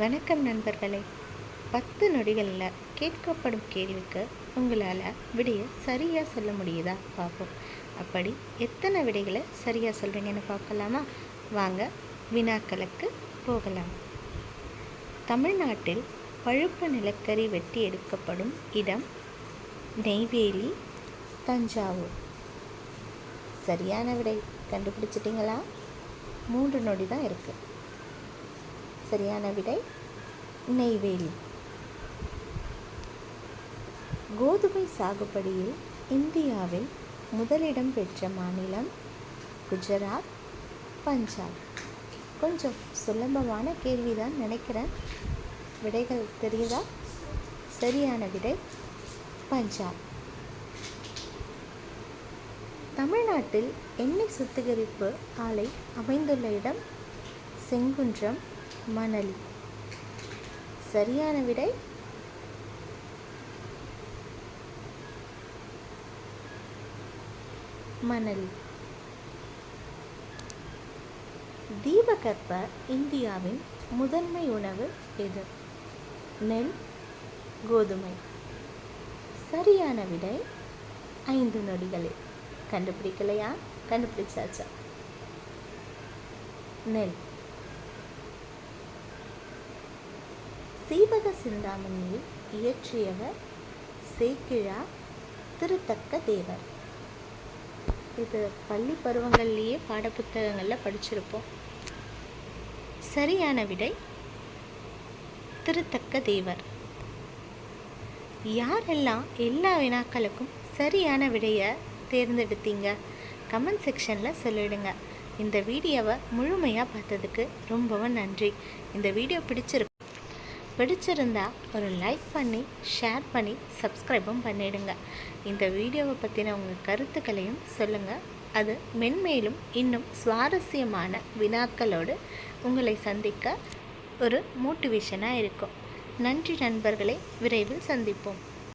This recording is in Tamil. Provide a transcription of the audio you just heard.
வணக்கம் நண்பர்களே. பத்து நொடிகளில் கேட்கப்படும் கேள்விக்கு உங்களால் விடையை சரியாக சொல்ல முடியுதா? பார்ப்போம். அப்படி எத்தனை விடைகளை சரியாக சொல்கிறீங்கன்னு பார்க்கலாமா? வாங்க வினாக்களுக்கு போகலாம். தமிழ்நாட்டில் பழுப்பு நிலக்கரி வெட்டி எடுக்கப்படும் இடம் நெய்வேலி தஞ்சாவூர். சரியான விடை. கண்டுபிடிச்சிட்டிங்களா? மூன்று நொடி தான் இருக்குது சரியான விடை நெய்வேலி. கோதுமை சாகுபடியில் இந்தியாவில் முதலிடம் பெற்ற மாநிலம் குஜராத் பஞ்சாப். கொஞ்சம் சுலபமான கேள்விதான் நினைக்கிறேன். விடைகள் தெரியுதா? சரியான விடை பஞ்சாப். தமிழ்நாட்டில் எண்ணெய் சுத்திகரிப்பு ஆலை அமைந்துள்ள இடம் செங்குன்றம் மணலி. சரியான விடை? மணலி. தீபகற்ப இந்தியாவின் முதன்மை உணவு எது? நெல் கோதுமை. சரியான விடை? ஐந்து நொடிகளில் கண்டுபிடிக்கலையா? கண்டுபிடிச்சாச்சா? நெல். சீவக சிந்தாமணியை இயற்றியவர் சேக்கிழா திருத்தக்க தேவர். இது பள்ளி பருவங்கள்லேயே பாடப்புத்தகங்களில் படிச்சிருப்போம். சரியான விடை திருத்தக்க தேவர். யாரெல்லாம் எல்லா வினாக்களுக்கும் சரியான விடையை தேர்ந்தெடுத்தீங்க? கமெண்ட் செக்ஷனில் சொல்லிடுங்க. இந்த வீடியோவை முழுமையாக பார்த்ததுக்கு ரொம்பவும் நன்றி. இந்த வீடியோ பிடிச்சிருக்கு பிடிச்சிருந்தா ஒரு லைக் பண்ணி ஷேர் பண்ணி சப்ஸ்கிரைபும் பண்ணிடுங்க. இந்த வீடியோவை பற்றின உங்கள் கருத்துக்களையும் சொல்லுங்கள் அது மென்மேலும் இன்னும் சுவாரஸ்யமான வினாக்களோடு உங்களை சந்திக்க ஒரு மோட்டிவேஷனாக இருக்கும். நன்றி நண்பர்களை விரைவில் சந்திப்போம்.